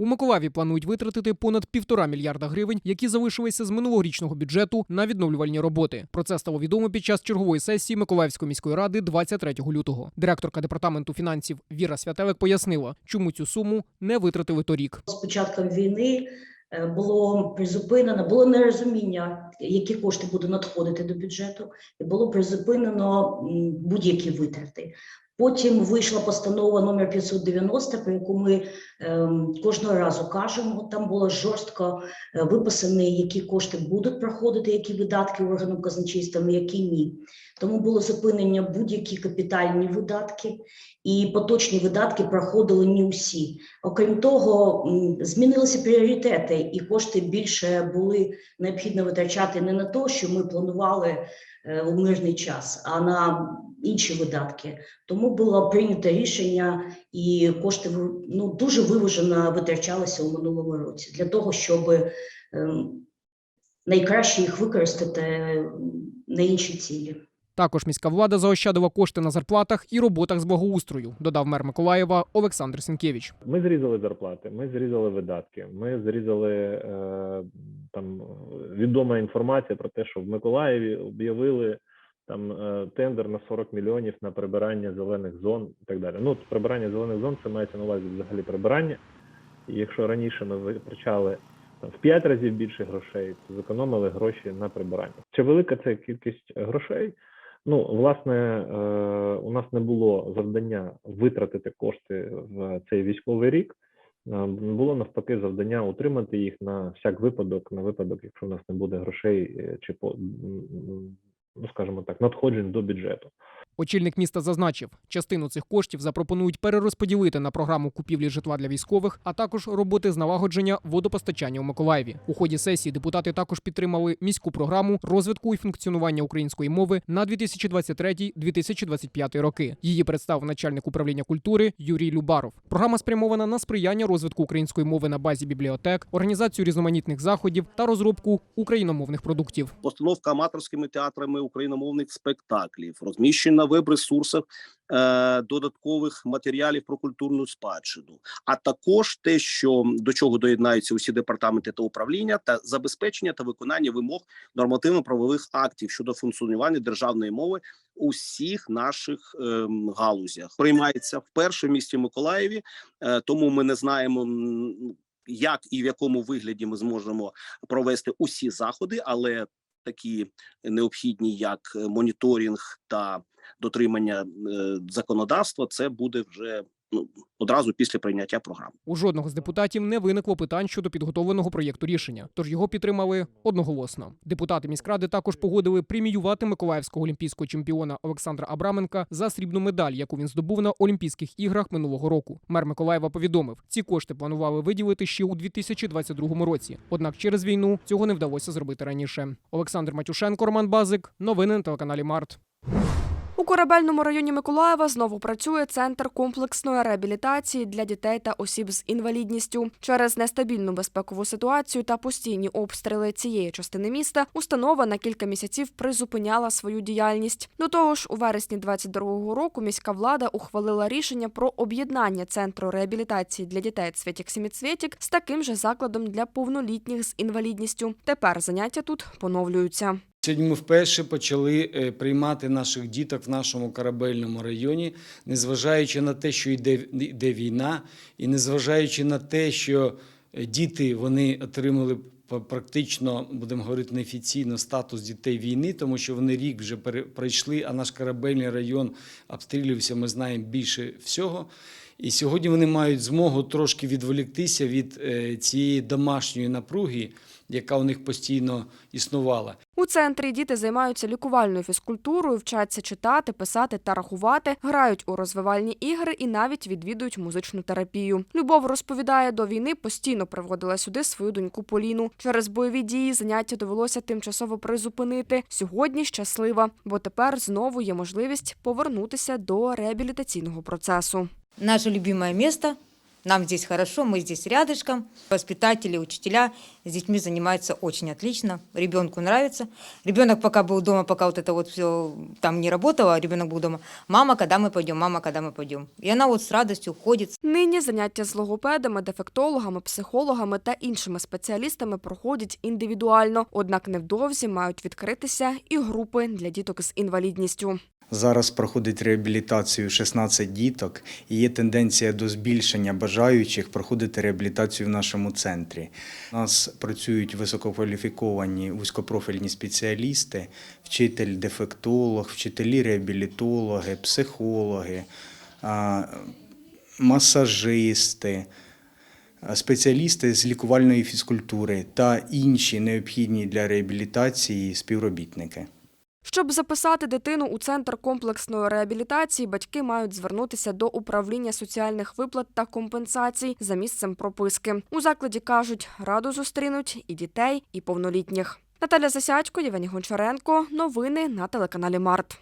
У Миколаєві планують витратити понад півтора мільярда гривень, які залишилися з минулорічного бюджету на відновлювальні роботи. Про це стало відомо під час чергової сесії Миколаївської міської ради 23 лютого. Директорка департаменту фінансів Віра Святелик пояснила, чому цю суму не витратили торік. З початком війни е, було призупинено, було нерозуміння, які кошти будуть надходити до бюджету, і було призупинено будь-які витрати. Потім вийшла постанова номер 590, про яку ми ем, кожного разу кажемо. Там було жорстко е, виписані, які кошти будуть проходити, які видатки органам казначейства, які ні. Тому було зупинення будь-які капітальні видатки, і поточні видатки проходили не усі. Окрім того, змінилися пріоритети, і кошти більше були необхідно витрачати не на те, що ми планували е, у мирний час, а на інші видатки. Тому було прийнято рішення, і кошти ну, дуже виважено витрачалися у минулому році для того, щоб ем, найкраще їх використати ем, на інші цілі. Також міська влада заощадила кошти на зарплатах і роботах з благоустрою, додав мер Миколаєва Олександр Сінкевич. Ми зрізали зарплати, ми зрізали видатки, ми зрізали е, там відома інформація про те, що в Миколаєві об'явили там е, тендер на 40 мільйонів на прибирання зелених зон і так далі. Ну, прибирання зелених зон це мається на увазі взагалі прибирання. І якщо раніше ми витрачали там, в 5 разів більше грошей, то зекономили гроші на прибирання. Чи велика це кількість грошей? Ну, власне, е, у нас не було завдання витратити кошти в цей військовий рік. Е, Було навпаки завдання утримати їх на всяк випадок, на випадок, якщо в нас не буде грошей чи по скажімо так, надходжень до бюджету. Очільник міста зазначив, частину цих коштів запропонують перерозподілити на програму купівлі житла для військових, а також роботи з налагодження водопостачання у Миколаєві. У ході сесії депутати також підтримали міську програму розвитку і функціонування української мови на 2023-2025 роки. Її представив начальник управління культури Юрій Любаров. Програма спрямована на сприяння розвитку української мови на базі бібліотек, організацію різноманітних заходів та розробку україномовних продуктів. постановка аматорськими театрами україномовних спектаклів, розміщення на веб-ресурсах е, додаткових матеріалів про культурну спадщину, а також те, що до чого доєднаються усі департаменти та управління, та забезпечення та виконання вимог нормативно-правових актів щодо функціонування державної мови у всіх наших ем, галузях. Приймається вперше в місті Миколаєві, е, тому ми не знаємо. Як і в якому вигляді ми зможемо провести усі заходи, але такі необхідні, як е, моніторинг та дотримання е, законодавства, це буде вже ну одразу після прийняття програми. У жодного з депутатів не виникло питань щодо підготовленого проєкту рішення, тож його підтримали одноголосно. Депутати міськради також погодили преміювати миколаївського олімпійського чемпіона Олександра Абраменка за срібну медаль, яку він здобув на Олімпійських іграх минулого року. Мер Миколаєва повідомив, ці кошти планували виділити ще у 2022 році. Однак через війну цього не вдалося зробити раніше. Олександр Матюшенко, Роман Базик. Новини на телеканалі Март. У корабельному районі Миколаєва знову працює центр комплексної реабілітації для дітей та осіб з інвалідністю. Через нестабільну безпекову ситуацію та постійні обстріли цієї частини міста установа на кілька місяців призупиняла свою діяльність. До того ж, у вересні 22-го року міська влада ухвалила рішення про об'єднання центру реабілітації для дітей Цвітік Сіміцвітік з таким же закладом для повнолітніх з інвалідністю. Тепер заняття тут поновлюються. Сьогодні ми вперше почали е, приймати наших діток в нашому корабельному районі, незважаючи на те, що йде, йде війна, і незважаючи на те, що е, діти вони отримали практично, будемо говорити, неофіційно статус дітей війни, тому що вони рік вже пройшли, а наш корабельний район обстрілювався, ми знаємо більше всього. І сьогодні вони мають змогу трошки відволіктися від е, цієї домашньої напруги, яка у них постійно існувала. У центрі діти займаються лікувальною фізкультурою, вчаться читати, писати та рахувати, грають у розвивальні ігри і навіть відвідують музичну терапію. Любов розповідає, до війни постійно приводила сюди свою доньку Поліну. Через бойові дії заняття довелося тимчасово призупинити. Сьогодні щаслива, бо тепер знову є можливість повернутися до реабілітаційного процесу. Наше любимое место Нам здесь хорошо, мы здесь рядышком. Воспитатели, учителя с детьми занимаются очень отлично. Ребенку нравится. Ребенок пока был дома, пока вот это вот все там не работало, ребенок был дома. Мама, когда мы пойдем, мама, когда мы пойдем. И она вот с радостью ходит, Нині заняття з логопедами, дефектологами, психологами та іншими спеціалістами проходять індивідуально, однак невдовзі мають відкритися і групи для діток з інвалідністю. Зараз проходить реабілітацію 16 діток і є тенденція до збільшення бажаючих проходити реабілітацію в нашому центрі. У нас працюють висококваліфіковані вузькопрофільні спеціалісти, вчитель дефектолог, вчителі реабілітологи, психологи, масажисти, спеціалісти з лікувальної фізкультури та інші необхідні для реабілітації співробітники. Щоб записати дитину у центр комплексної реабілітації, батьки мають звернутися до управління соціальних виплат та компенсацій за місцем прописки. У закладі кажуть, раду зустрінуть і дітей, і повнолітніх. Наталя Засядько, Євгеній Гончаренко. Новини на телеканалі Март.